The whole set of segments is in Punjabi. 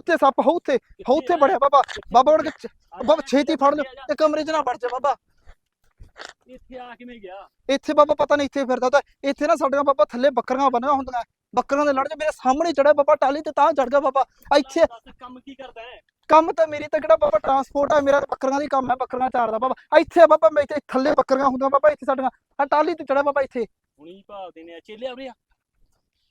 ਉੱਥੇ ਸੱਪ ਹੋ ਉੱਥੇ ਹੋ ਉੱਥੇ ਬੜਿਆ ਬਾਬਾ ਬਾਬਾ ਉੜ ਕੇ ਬਾਬਾ ਛੇਤੀ ਫੜ ਲਿਓ ਤੇ ਕਮਰੇ 'ਚ ਨਾ ਵੜ ਜਾ ਬਾਬਾ। ਇੱਥੇ ਆ ਕਿਵੇਂ ਗਿਆ? ਇੱਥੇ ਬਾਬਾ ਪਤਾ ਨਹੀਂ ਇੱਥੇ ਫਿਰਦਾ ਤਾਂ ਇੱਥੇ ਨਾ ਸਾਡੀਆਂ ਬਾਬਾ ਥੱਲੇ ਬੱਕਰੀਆਂ ਬੰਨੀਆਂ ਹੁੰਦੀਆਂ ਬੱਕਰੀਆਂ ਦੇ ਲੜ ਜਾ ਮੇਰੇ ਸਾਹਮਣੇ ਚੜਿਆ ਬਾਬਾ ਟਾਲੀ ਤੇ ਤਾਂ ਚੜ ਗਿਆ ਬਾਬਾ। ਇੱਥੇ ਕੰਮ ਕੀ ਕਰਦਾ ਹੈ? ਕੰਮ ਤਾਂ ਮੇਰੀ ਤਾਂ ਕਿਹੜਾ ਬਾਬਾ ਟਰਾਂਸਪੋਰਟ ਆ ਮੇਰਾ ਬੱਕਰੀਆਂ ਦੀ ਕੰਮ ਹੈ ਬੱਕਰੀਆਂ ਚਾਰਦਾ ਬਾਬਾ। ਇੱਥੇ ਬਾਬਾ ਮੈਂ ਇੱਥੇ ਥੱਲੇ ਬੱਕਰੀਆਂ ਹੁੰਦੀਆਂ ਬਾਬਾ ਇੱਥੇ ਸਾਡੀਆਂ ਆ ਟਾਲੀ ਤੇ ਚੜਿਆ ਬਾਬਾ ਇੱਥੇ। ਹੁਣੀ ਭਾਲਦੇ ਨੇ ਚੇਲੇ ਆ ਰਿਹਾ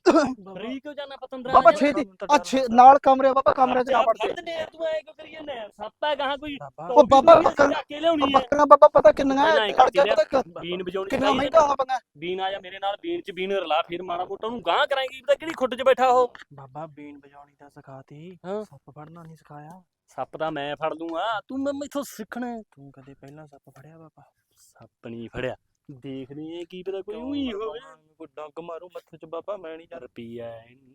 ਫਰੀ ਕਿਉਂ ਜਾਣਾ ਪਤੰਦਰਾ ਬਾਬਾ ਛੇਤੀ। ਅੱਛੇ ਨਾਲ ਕਮਰੇ ਬਾਬਾ ਕਮਰੇ 'ਚ ਨਾ ਵੜ ਜਾ ਨੇ ਤੂੰ ਐ ਕਿਉਂ ਕਰੀ ਜਾਂਦਾ ਸੱਪਾ ਗਾਹਾਂ ਕੋਈ? ਉਹ ਬਾਬਾ ਬੱਕਰ- ਕੇ ਲਿਆਉਣੀ ਹੈ। ਬੱਕਰੀਆਂ ਬਾਬਾ ਪਤਾ ਕਿੰਨੀਆਂ ਪਹਿਲਾਂ ਹੈ ਹੀ ਪਤਾ ਬੀਨ ਵਜਾਉਣੀ ਕਿੰਨਾ ਚਾਹੀਦੀ ਮਹਿੰਗਾ ਹੋਣਾ ਬੰਦਾ ਬੀਨ ਆ ਜਾ ਮੇਰੇ ਨਾਲ ਬੀਨ ਚ ਬੀਨ ਰਲਾ ਫਿਰ ਮਾੜਾ ਮੋਟਾ ਉਹਨੂੰ ਗਾਂ ਕਰਾਂਗੀ। ਪਤਾ ਕਿਹੜੀ ਖੁੱਡ 'ਚ ਬੈਠਾ ਉਹ? ਬਾਬਾ ਬੀਨ ਵਜਾਉਣੀ ਤਾਂ ਸਿਖਾਤੀ। ਹਾਂ। ਸੱਪ ਫੜਨਾ ਨਹੀਂ ਸਿਖਾਇਆ। ਸੱਪ ਤਾਂ ਮੈਂ ਫੜ ਲੂੰਗਾ। ਤੂੰ ਮੈਂ ਮੈਥੋਂ ਸਿੱਖਣਾ। ਹੈ। ਤੂੰ ਕਦੇ ਪਹਿਲਾਂ ਸੱਪ ਫੜਿਆ ਬਾਬਾ? ਸੱਪ ਨਹੀਂ ਫੜਿਆ। ਦੇਖਦੇ ਆ ਕੀ ਪਤਾ ਕੋਈ ਉਹੀ ਹੋਵੇ। ਕੋਈ ਡੰਗ ਮਾਰੂ ਮੱਥੇ 'ਚ ਬਾਬਾ ਮੈਂ ਨਹੀਂ ਜਾਂਦਾ ਰੁਪਈਆ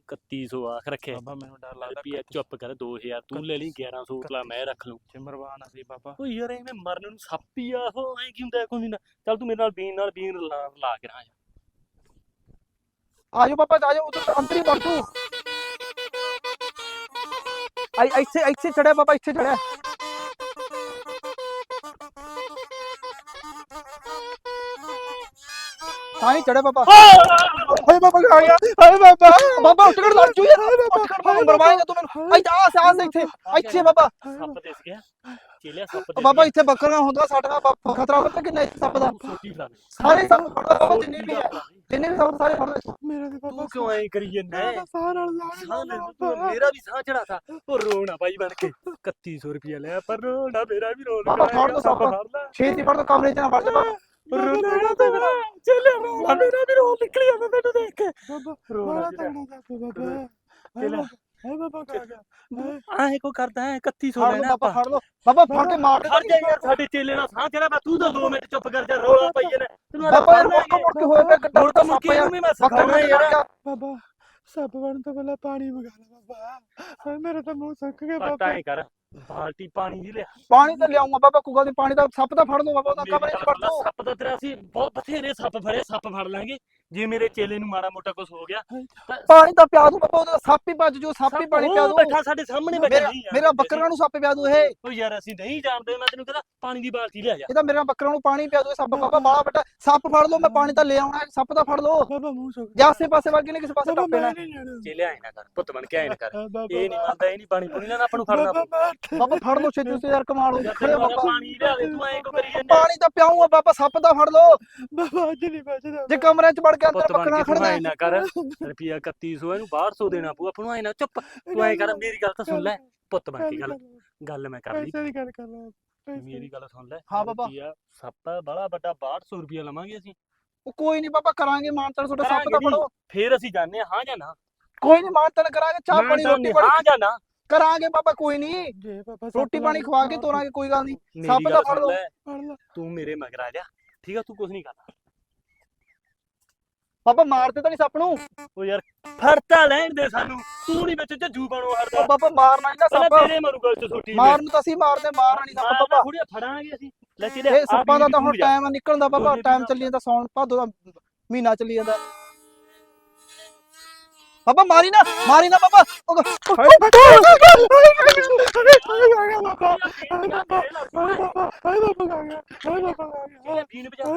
3100 ਆਖ ਰੱਖਿਆ ਬਾਬਾ ਮੈਨੂੰ ਡਰ ਲੱਗਦਾ ਰੁਪਈਆ ਚੁੱਪ ਕਰ 2000 ਤੂੰ ਲੈ ਲਈ 1100 ਉਤਲਾ ਮੈਂ ਰੱਖ ਲੂੰ ਸਿਮਰਵਾਨ ਅਸੀਂ ਬਾਬਾ। ਓ ਯਾਰ ਐਵੇਂ ਮਰਨ ਨੂੰ ਸੱਪ ਹੀ ਆ ਉਹ ਐ ਕੀ ਹੁੰਦਾ ਕੋਈ ਨਾ। ਚੱਲ ਤੂੰ ਮੇਰੇ ਨਾਲ ਬੀਨ ਨਾਲ ਬੀਨ ਲਾ ਲਾ ਕੇ ਰਾਂ ਆਜੋ ਬਾਬਾ ਆਜੋ ਉਧਰ ਅੰਦਰ ਹੀ ਵੜ ਤੂੰ ਆਈ ਇੱਥੇ ਇੱਥੇ ਚੜਿਆ ਬਾਬਾ ਇੱਥੇ ਚੜਿਆ ਤਾਂ ਹੀ ਚੜਿਆ ਬਾਬਾ। ਹਾਏ ਬਾਬਾ ਆ ਗਿਆ ਹਾਏ ਬਾਬਾ। ਬਾਬਾ ਉੱਠ ਕੇ ਲੜ ਜੂ ਯਾਰ ਉੱਠ ਕੇ ਬਾਬਾ। ਮਰਵਾਏਗਾ ਤੂੰ ਮੈਨੂੰ। ਇੱਥੇ ਆਸ ਆਸ ਇੱਥੇ। ਇੱਥੇ ਬਾਬਾ। ਸੱਪ ਦਿਸ ਗਿਆ। ਚੇਲਿਆ ਸੱਪ ਦਿਸ ਬਾਬਾ ਇੱਥੇ ਬੱਕਰੀਆਂ ਹੁੰਦਾ ਸਾਡਾ ਬਾਬਾ। ਖਤਰਾ ਪਤਾ ਕਿੰਨਾ ਇੱਥੇ ਸੱਪ ਦਾ। ਫੜਾ ਸਾਰੇ ਸੱਪ ਫੜਦਾ ਬਾਬਾ ਜਿੰਨੇ ਵੀ ਹੈ। ਜਿੰਨੇ ਵੀ ਸੱਪ ਸਾਰੇ ਫੜਦਾ ਮੇਰਾ ਤੇ ਬਾਬਾ ਤੂੰ ਕਿਉਂ ਐ ਕਰੀ ਤਾਂ ਸਾਹ ਨਾਲ ਲਾ ਸਾਹ ਲੈ ਤੂੰ ਮੇਰਾ ਵੀ ਸਾਹ ਚੜਾ ਤਾ। ਉਹ ਰੋਣਾ ਬਾਈ ਬਣ ਕੇ। 3100 ਰੁਪਿਆ ਲਿਆ ਪਰ ਰੋਣਾ ਮੇਰਾ ਵੀ ਰੋਣ। ਬਾਬਾ ਫੜ ਲਓ ਸੱਪ। ਫੜ ਫੜ ਦੋ ਕਮਰੇ 'ਚ ਨਾ ਵੜ ਜਾ ਬਾਬਾ। ਰੋਣਾ ਤੇ ਮੇਰਾ ਚੱਲੇ ਰੋਣਾ। ਮੇਰਾ ਵੀ ਰੋਣ ਨਿਕਲੀ ਜਾਂਦਾ ਤੈਨੂੰ ਦੇਖ ਕੇ। ਬਾਬਾ ਰੋਣਾ ਬੜਾ ਜਿਹੜਾ। ਤਗੜਾ ਸੱਪ ਬਾਬਾ। ਚਲਾ। ਹੈ ਬਾਬਾ ਕਾ ਗਿਆ ਆਏ। ਕੋ ਕਰਦਾ ਹੈ 3100 ਫੜ ਲਓ ਲੈਣਾ ਬਾਬਾ ਆਪਾਂ। ਫੜ ਲਓ। ਬਾਬਾ ਫੜ ਕੇ ਮਾਰ ਹਟ ਜਾ ਯਾਰ ਸਾਡੇ ਚੇਲੇ ਨਾਲ ਸਾਹ ਚੜਾ ਮੈਂ ਤੂੰ ਤਾਂ 2 ਮਿੰਟ ਚੁੱਪ ਕਰ ਜਾ ਰੋਲਾ ਪਈ ਜਨੇ ਤੈਨੂੰ ਬਾਬਾ ਯਾਰ ਮੁੜ ਕੇ ਮੁੜ ਕੇ ਹੋਏ ਪਿਆ ਕੱਟਾ ਮੁੜ ਕੇ ਮੁੜ ਕੇ ਇਹਨੂੰ ਵੀ ਮੈਂ ਸਿਖਾਉਣਾ ਯਾਰ। ਬਾਬਾ ਸੱਪ ਬਣ ਤੋਂ ਪਹਿਲਾਂ ਪਾਣੀ ਮੰਗਾ ਲੈ ਬਾਬਾ। ਹਾਏ ਮੇਰਾ ਤਾਂ ਮੂੰਹ ਸੁੱਕ ਗਿਆ ਪਤਾ ਬਾਬਾ। ਹੀ ਕਰ। ਬਾਲਟੀ ਪਾਣੀ ਦੀ ਲਿਆ। ਪਾਣੀ ਤਾਂ ਲਿਆਉਂਗਾ ਬਾਬਾ ਕੁਗਾ ਦੀ ਪਾਣੀ ਦਾ ਸੱਪ ਤਾਂ ਫੜ ਲਓ ਬਾਬਾ ਉਹਦਾ ਕਮਰੇ 'ਚ ਵੜ ਦੋ ਸੱਪ ਦਾ ਤੇਰਾ ਅਸੀਂ ਬਹੁਤ ਬਥੇਰੇ ਸੱਪ ਫੜੇ ਸੱਪ ਫੜ ਲਾਂਗੇ। ਜੇ ਮੇਰੇ ਚੇਲੇ ਨੂੰ ਮਾੜਾ ਮੋਟਾ ਕੁਝ ਹੋ ਗਿਆ ਤਾਂ ਪਾਣੀ ਤਾਂ ਪਿਆ ਦੂ ਬਾਬਾ ਉਹਦਾ ਸੱਪ ਹੀ ਭੱਜ ਜੂ ਸੱਪ ਹੀ ਪਾਣੀ ਪਿਆ ਦੂ। ਬੈਠਾ ਸਾਡੇ ਸਾਹਮਣੇ ਬੈਠਾ ਮੇਰਾ ਨਹੀਂ ਬੱਕਰਾਂ ਨੂੰ ਸੱਪ ਪਿਆ ਦੂ ਇਹ। ਉਹ ਯਾਰ ਅਸੀਂ ਨਹੀਂ ਜਾਣਦੇ ਮੈਂ ਤੈਨੂੰ ਕਹਿੰਦਾ ਪਾਣੀ ਦੀ ਬਾਲਟੀ ਲਿਆ ਜਾ। ਇਹ ਤਾਂ ਮੇਰਾ ਬੱਕਰਾਂ ਨੂੰ ਪਾਣੀ ਪਿਆ ਦੂ ਸੱਪ ਬਾਬਾ ਬਾਲਾ ਬੇਟਾ ਸੱਪ ਫੜ ਲਓ ਮੈਂ ਪਾਣੀ ਤਾਂ ਲੈ ਆਉਣਾ ਸੱਪ ਤਾਂ ਫੜ ਲਓ। ਬਾਬਾ ਮੂੰਹ ਸੁੱਕ ਜਾਂ ਆਸੇ ਪਾਸੇ ਵਗ ਨਹੀਂ ਕਿਸੇ ਪਾਸੇ ਟੱਪੇ ਨਾ। ਨਹੀਂ ਚੇਲੇ ਆਏ ਨਾ ਕਰ ਪੁੱਤ ਬਣ ਕੇ ਆਏ ਨਾ ਕਰ। ਇਹ ਨਹੀਂ ਮੰਨਦਾ ਇਹ ਨਹੀਂ ਪਾਣੀ ਪੂਣੀ ਨਾ ਆਪਾਂ ਨੂੰ ਫੜਨਾ ਬਾਬਾ ਫੜ ਲਓ ਛੇਤੀ ਛੇਤੀ ਯਾਰ ਕਮਾਲ ਹੋ ਯਾਰ ਖੜੇ ਹੋ ਬਾਬਾ। ਪਾਣੀ ਲਿਆ ਦੇ ਤੂੰ ਐਂ ਕਿਉਂ ਕਰੀ ਜਾਂਦਾ? ਪਾਣੀ ਤਾਂ ਪਿਆਉਂਗਾ ਬਾਬਾ ਸੱਪ ਤਾਂ ਫੜ ਲਓ। ਬਾਬਾ ਅੱਜ ਨਹੀਂ ਬਚਦਾ ਜੇ ਕਮਰੇ 'ਚ ਵੜ ਕੇ ਅੰਦਰ ਪੁੱਤ ਬਣ ਬੱਕਰਾ ਕੇ ਤੂੰ ਖੜਨਾ। ਐਂ ਨਾ ਕਰ ਰੁਪਿਆ 3100 ਇਹਨੂੰ 1200 ਦੇਣਾ ਪਊ ਆਪਾਂ ਨੂੰ ਐਂ ਨਾ ਚੁੱਪ ਤੂੰ ਐਂ ਕਰ ਮੇਰੀ ਗੱਲ ਤਾਂ ਸੁਣ ਲੈ। ਪੁੱਤ ਬਣ ਕੇ ਗੱਲ ਗੱਲ ਮੈਂ ਕਰ ਲਈ। ਪੈਸੇ ਦੀ ਗੱਲ ਕਰ ਲਾ ਪੈਸੇ ਮੇਰੀ ਗੱਲ ਸੁਣ ਲੈ ਹਾਂ ਬਾਬਾ। ਰੁਪਈਆ ਸੱਪ ਬੜਾ ਵੱਡਾ 1200 ਰੁਪਿਆ ਲਵਾਂਗੇ ਅਸੀਂ। ਉਹ ਕੋਈ ਨਹੀਂ ਬਾਬਾ ਕਰਾਂਗੇ ਮਾਨਤਨ ਤੁਹਾਡਾ ਸੱਪ ਕਰਾਂਗੇ ਫੜੋ। ਫੇਰ ਅਸੀਂ ਜਾਣਦੇ ਹਾਂ ਜਾਂ ਨਾ? ਕੋਈ ਨਹੀਂ ਮਾਨਤਨ ਕਰਾਂਗੇ ਚਾਹ ਪਾਣੀ ਰੋਟੀ ਪਾਣੀ। ਹਾਂ ਜਾਂ ਨਾ? ਕਰਾਂਗੇ ਬਾਬਾ ਕੋਈ ਨਹੀਂ ਜੇ ਬਾਬਾ ਸੱਪ ਰੋਟੀ ਪਾਣੀ ਲੱਗ ਖਵਾ ਕੇ ਤੋਰਾਂਗੇ ਕੋਈ ਗੱਲ ਨਹੀਂ ਮੇਰੀ ਸੱਪ ਗੱਲ ਤਾਂ ਫੜ ਸੁਣ ਲਓ। ਲੈ। ਫੜ ਲਾ। ਤੂੰ ਮੇਰੇ ਮਗਰ ਆ ਜਾ। ਠੀਕ ਆ ਤੂੰ ਕੁਝ ਨਹੀਂ ਕਰਨਾ। ਬਾਬਾ ਮਾਰਦੇ ਤਾਂ ਨਹੀਂ ਸੱਪ ਨੂੰ। ਉਹ ਯਾਰ ਫੜਤਾ ਲੈਣ ਦੇ ਸਾਨੂੰ। ਤੂੰ ਨਹੀਂ ਵਿੱਚ ਝੱਜੂ ਬਣੋ ਉਹ ਹਰਦਾ ਬਾਬਾ ਮਾਰਨਾ ਨਹੀਂ ਨਾ ਪਹਿਲਾਂ ਸੱਪ। ਤੇਰੇ ਮਰੂ ਗੱਲ ਚ ਛੋਟੀ ਮਾਰਨ ਨੂੰ ਤਾਂ ਅਸੀਂ ਮਾਰਦੇ ਮਾਰਨਾ ਨਹੀਂ ਸੱਪ ਬਾਬਾ। ਥੋੜੀ ਫੜਾਂਗੇ ਅਸੀਂ। ਲੈ ਚਲੇ ਇਹ ਸੱਪਾਂ ਦਾ ਤਾਂ ਹੁਣ ਟਾਈਮ ਨਿਕਲਣ ਦਾ ਬਾਬਾ। ਟਾਈਮ ਚੱਲੀ ਜਾਂਦਾ ਸੌਣ ਭਾਦੋ ਦਾ ਮਹੀਨਾ ਚੱਲੀ ਜਾਂਦਾ। ਬਾਬਾ ਮਾਰੀ ਨਾ ਮਾਰੀ ਨਾ ਬਾਬਾ ਉਹ-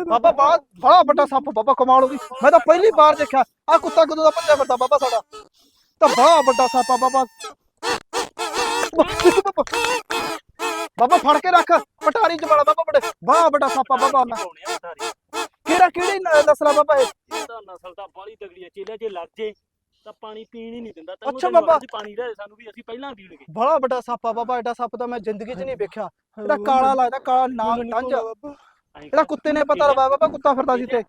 ਬਾਬਾ ਬਾਤ ਬੜਾ ਵੱਡਾ ਸੱਪ ਬਾਬਾ ਕਮਾਲ ਹੋ ਗਈ ਮੈਂ ਤਾਂ ਪਹਿਲੀ ਵਾਰ ਦੇਖਿਆ ਆ ਕੁੱਤਾ ਕਦੋਂ ਦਾ ਭੱਜਿਆ ਫਿਰਦਾ ਬਾਬਾ ਸਾਡਾ ਤਾਂ ਬੜਾ ਵੱਡਾ ਸੱਪ ਆ ਬਾਬਾ ਬਾਬਾ ਫੜ ਕੇ ਰੱਖ ਪਟਾਰੀ ਚ ਵਾਲਾ ਬਾਬਾ ਬੜੇ ਬੜਾ ਵੱਡਾ ਸੱਪ ਆ ਬਾਬਾ ਮੈਂ ਕਿਹੜਾ ਕਿਹੜੀ ਨਸਲ ਆ ਬਾਬਾ ਇਹ ਇਹਦਾ ਨਸਲ ਤਾਂ ਬਾਲੀ ਤਗੜੀ ਹੈ ਚੇਲੇ ਜੇ ਲੱਗ ਜੇ ਤਾਂ ਪਾਣੀ ਪੀਣ ਹੀ ਨਹੀਂ ਦਿੰਦਾ ਤੈਨੂੰ ਅੱਛਾ ਤੈਨੂੰ ਬਾਬਾ। ਅਸੀਂ ਪਾਣੀ ਲੈ ਸਾਨੂੰ ਵੀ ਅਸੀਂ ਪਹਿਲਾਂ ਪੀਣਗੇ ਬੜਾ ਵੱਡਾ ਸੱਪ ਆ ਬਾਬਾ ਐਡਾ ਸੱਪ ਤਾਂ ਮੈਂ ਜ਼ਿੰਦਗੀ 'ਚ ਨਹੀਂ ਵੇਖਿਆ। ਇਹਦਾ ਕਾਲਾ ਲੱਗਦਾ ਕਾਲਾ ਨਾਗ ਟੰਜ ਇਹਦਾ ਕੁੱਤੇ ਨੇ ਪਤਾ ਲਵਾਇਆ ਬਾਬਾ ਕੁੱਤਾ ਫਿਰਦਾ ਸੀ ਤੇ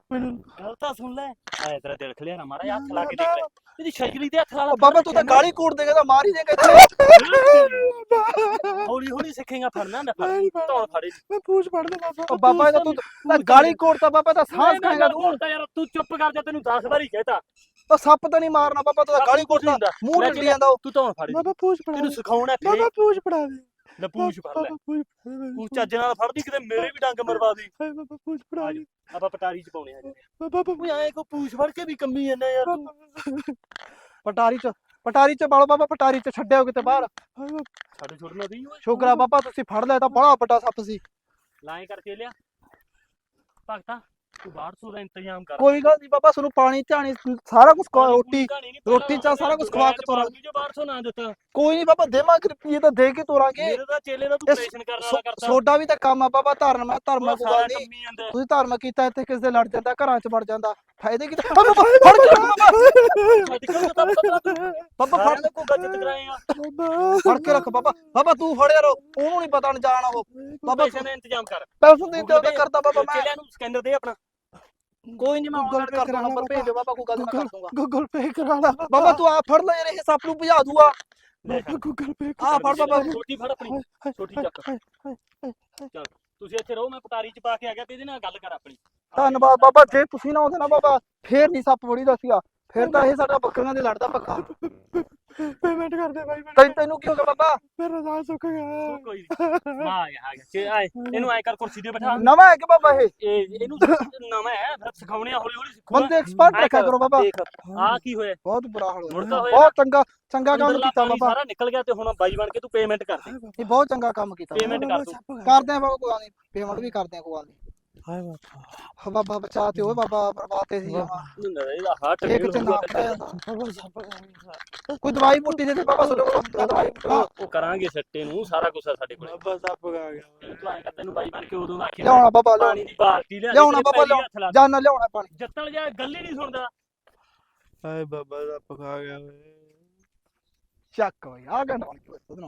ਗੱਲ ਤਾਂ ਸੁਣ ਲੈ। ਆਏ ਤੇਰਾ ਦਿਲ ਖਲਿਆ ਨਾ ਮਾਰਾ ਹੱਥ ਲਾ ਕੇ ਦੇਖ ਲੈ। ਇਹਦੀ ਸ਼ਕਲੀ ਤੇ ਹੱਥ ਲਾ ਲਾ ਉਹ ਬਾਬਾ ਤੂੰ ਤਾਂ ਗਾਲੀ ਕੂੜ ਦੇਗਾ ਤਾਂ ਮਾਰ ਹੀ ਦੇਗਾ ਇੱਥੇ। ਹੌਲੀ ਹੌਲੀ ਸਿੱਖੇਗਾ ਫੜਨਾ ਨਾ ਫੜ। ਧੌਣ ਫੜੇ ਮੈਂ ਪੂਛ ਫੜ ਦੇ ਬਾਬਾ ਉਹ ਬਾਬਾ ਇਹਦਾ ਤੂੰ ਤਾਂ ਗਾਲੀ ਕੋੜਤਾ ਬਾਬਾ ਤਾਂ ਸਾਹ ਖਾਏਗਾ ਤੂੰ। ਤਾਂ ਯਾਰ ਤੂੰ ਚੁੱਪ ਕਰ ਜਾ ਤੈਨੂੰ 10 ਵਾਰੀ ਕਹਿਤਾ। ਉਹ ਸੱਪ ਤਾਂ ਨਹੀਂ ਮਾਰਨਾ ਬਾਬਾ ਤੂੰ ਤਾਂ ਗਾਲੀ ਕੋੜਤਾ ਮੂੰਹ ਲੈ ਟੱਟੀ ਜਾਂਦਾ ਉਹ। ਤੂੰ ਧੌਣ ਫੜ ਬਾਬਾ ਪੂਛ ਫੜਾ ਤੈਨੂੰ ਸਿਖਾਉਣਾ ਫੇਰ ਬਾਬਾ ਪੂਛ ਫੜਾ ਦੇ। ਲੈ ਪੂਛ ਫੜਾ ਦੇ। ਤੂੰ ਚੱਜ ਨਾਲ ਫੜਦੀ ਕਿਤੇ ਮੇਰੇ ਵੀ ਡੰਗ ਮਰਵਾ ਦੇ। ਹਾਏ ਬਾਬਾ ਪੂਛ ਫੜਾ ਦੇ। ਆਪਾਂ ਪਟਾਰੀ ਚ ਪਾਉਣੇ ਆ ਬਾਬਾ ਬਾਬਾ ਐਂ ਕੋ ਪੂਛ ਫੜ ਕੇ ਵੀ ਕੰਮੀ ਜਾਂਦਾ ਯਾਰ ਤੂੰ। ਪਟਾਰੀ 'ਚ ਪਟਾਰੀ ਚ ਬਾਲੋ ਬਾਬਾ ਪਟਾਰੀ ਚ ਛੱਡਿਓ ਕਿਤੇ ਬਾਹਰ। ਸਾਡੇ ਛੋੜਨਾ ਦੀ ਓਏ। ਸ਼ੁਕਰਾ ਬਾਬਾ ਤੁਸੀਂ ਫੜ ਲਿਆ ਤਾਂ ਬੜਾ ਵੱਡਾ ਸੱਪ ਸੀ। ਲਾਏ ਕਰਕੇ ਲਿਆ। ਭਗਤਾ। ਤੂੰ 1200 ਦਾ ਇੰਤਜ਼ਾਮ ਕਰ। ਕੋਈ ਗੱਲ ਨਹੀਂ ਬਾਬਾ ਤੁਹਾਨੂੰ ਪਾਣੀ ਧਾਣੀ ਸਾਰਾ ਕੁਝ ਰੋਟੀ ਰੋਟੀ ਚਾਹ ਸਾਰਾ ਕੁਛ ਖਵਾ ਕੇ ਤੋਰਾਂਗੇ। ਜੋ 1200 ਨਾ ਦਿੱਤਾ। ਕੋਈ ਨਹੀਂ ਬਾਬਾ ਦੇਵਾਂਗੇ ਰੁਪਈਏ ਤਾਂ ਦੇ ਕੇ ਤੋਰਾਂਗੇ। ਮੇਰੇ ਤਾਂ ਚੇਲੇ ਦਾ ਤੂੰ ਕਰਨ ਵਾਲਾ ਕਰਦਾ ਸੋਡਾ ਵੀ ਤਾਂ ਕੰਮ ਆ ਬਾਬਾ ਧਰਮ ਹੈ ਧਰਮ ਸਾਰਾ ਗੱਲ ਨਹੀਂ ਤੁਸੀਂ ਧਰਮ ਕੀਤਾ ਇੱਥੇ ਕਿਸੇ ਦੇ ਲੜ ਜਾਂਦਾ ਘਰਾਂ 'ਚ ਵੜ ਜਾਂਦਾ। ਫਾਇਦੇ ਕੀ ਬਾਬਾ ਫੜ ਕੇ ਬਾਬਾ। ਨੇ ਕੋਈ ਗੱਜਤ ਕਰਾਏਗਾ ਬਾਬਾ। ਫੜ ਕੇ ਰੱਖ ਬਾਬਾ। ਬਾਬਾ ਤੂੰ ਫੜਿਆ ਰੋ। ਉਹਨੂੰ ਨਹੀਂ ਪਤਾ ਅਣਜਾਣ ਉਹ। ਬਾਬਾ ਦਾ ਇੰਤਜ਼ਾਮ ਕਰ। ਪੈਸੇ ਦੇ ਤੇ ਕਰਦਾ ਬਾਬਾ ਮੈਂ। ਚੇਲਿਆਂ ਨੂੰ ਸਕੈਨਰ ਦੇ ਆਪਣਾ। ਕੋਈ ਨਹੀਂ ਮੈਂ ਗੂਗਲ ਕਰ ਦੂੰਗਾ ਨੰਬਰ ਭੇਜ ਦਿਓ ਬਾਬਾ ਕੋਈ ਗੱਲ ਨੀ, ਮੈਂ ਕਰ ਦੂੰਗਾ। ਗੂਗਲ ਪੇ ਕਰਾ ਲਾ ਬਾਬਾ ਤੂੰ ਆ ਫੜ ਲੈ ਯਾਰ ਇਹ ਸੱਪ ਨੂੰ ਭਜਾ ਦੂਗਾ। ਬਾਬਾ ਗੂਗਲ ਪੇ ਆ ਫੜ ਬਾਬਾ। ਛੋਟੀ ਫੜ ਆਪਣੀ ਛੋਟੀ ਚੱਕ। ਚੱਲ ਤੁਸੀਂ ਇੱਥੇ ਰਹੋ ਮੈਂ ਪਟਾਰੀ ਚ ਪਾ ਕੇ ਆ ਗਿਆ ਤੇ ਇਹਦੇ ਨਾਲ ਗੱਲ ਕਰ ਆਪਣੀ। ਧੰਨਵਾਦ ਬਾਬਾ ਜੇ ਤੁਸੀਂ ਨਾ ਆਉਂਦੇ ਨਾ ਬਾਬਾ ਫੇਰ ਨਹੀਂ ਸੱਪ ਵੜੀ ਦਾ ਸੀਗਾ। ਫੇਰ ਤਾਂ ਇਹ ਸਾਡਾ ਬੱਕਰੀਆਂ ਦੇ ਲੜਦਾ ਪੱਕਾ। ਪੇਮੈਂਟ ਕਰ ਦੇ ਭਾਈ ਤੈਨੂੰ ਤੈਨੂੰ ਕੀ ਹੋ ਗਿਆ ਬਾਬਾ? ਮੇਰਾ ਸਾਹ ਸੁੱਕ ਗਿਆ। ਤੂੰ ਕੋਈ ਨੀ। ਮਾਂ ਆ ਗਿਆ ਆ ਗਿਆ। ਚੇ ਆਏ ਇਹਨੂੰ ਐ ਕਰ ਕੁਰਸੀ ਤੇ ਬਿਠਾ। ਨਵਾਂ ਹੈ ਕਿ ਬਾਬਾ ਇਹ? ਇਹ ਇਹਨੂੰ ਨਵਾਂ ਹੈ ਫਿਰ ਸਿਖਾਉਣੇ ਆ ਹੌਲੀ ਹੌਲੀ ਸਿੱਖੂਗਾ ਬੰਦੇ ਐਕਸਪਰਟ ਰੱਖਿਆ ਕਰ, ਕਰੋ ਬਾਬਾ। ਦੇਖ ਆ ਕੀ ਹੋਇਆ? ਬਹੁਤ ਬੁਰਾ ਹਾਲ ਮੁੜਦਾ ਹੋਇਆ ਹੋਇਆ ਬਹੁਤ ਚੰਗਾ ਚੰਗਾ ਕੰਮ ਅੰਦਰਲਾ ਕੀਤਾ ਪਾਣੀ ਬਾਬਾ। ਸਾਰਾ ਨਿਕਲ ਗਿਆ ਤੇ ਹੁਣ ਬਾਈ ਬਣ ਕੇ ਤੂੰ ਪੇਮੈਂਟ ਕਰ ਦੇ। ਇਹ ਬਹੁਤ ਚੰਗਾ ਕੰਮ ਕੀਤਾ। Payment ਕਰ ਦੂੰ। ਕਰਦੇ ਆ ਬਾਬਾ ਕੋਈ ਗੱਲ ਨਹੀਂ। ਪੇਮੈਂਟ ਵੀ ਕਰਦੇ ਆ ਕੋਈ ਗੱਲ ਨਹੀਂ। ਹਾਏ ਬਾਬਾ। ਹਾਂ ਬਾਬਾ ਬਚਾ ਤੇ ਓਏ ਬਾਬਾ ਬਰਬਾਤੇ ਸੀ ਜਮਾਂ। ਇਹਦਾ ਹਾਰਟ ਨਾ ਪੜਿਆ ਬਾਬਾ ਗਿਆ ਕੋਈ ਦਵਾਈ ਬੂਟੀ ਦੇ ਦੇ ਬਾਬਾ ਤੁਹਾਡੇ ਕੋਲ ਦਵਾਈ ਬੂਟੀ ਉਹ ਕਰਾਂਗੇ ਸੱਟੇ ਨੂੰ ਸਾਰਾ ਕੁਝ ਆ ਸਾਡੇ ਕੋਲ। ਬਾਬਾ ਸੱਪ ਗਾ ਗਿਆ। ਤੈਨੂੰ ਬਾਈ ਬਣ ਕੇ ਉਦੋਂ ਆਖਿਆ। ਲਿਆਉਣਾ ਬਾਬਾ ਲਿਆਉਣਾ। ਪਾਣੀ ਦੀ ਬਾਲਟੀ ਲਿਆ ਲਿਆਉਣਾ ਬਾਬਾ ਲਿਆਉਣਾ। ਜਾਨ ਲਿਆਉਣਾ ਪਾਣੀ। ਜੱਤਲ ਜਾ ਗੱਲ ਹੀ ਨਹੀਂ ਸੁਣਦਾ। ਹਾਏ ਬਾਬਾ ਸੱਪ ਖਾ ਗਿਆ ਓਏ ਚੱਕ ਓਏ ਆ ਗੰਡਾ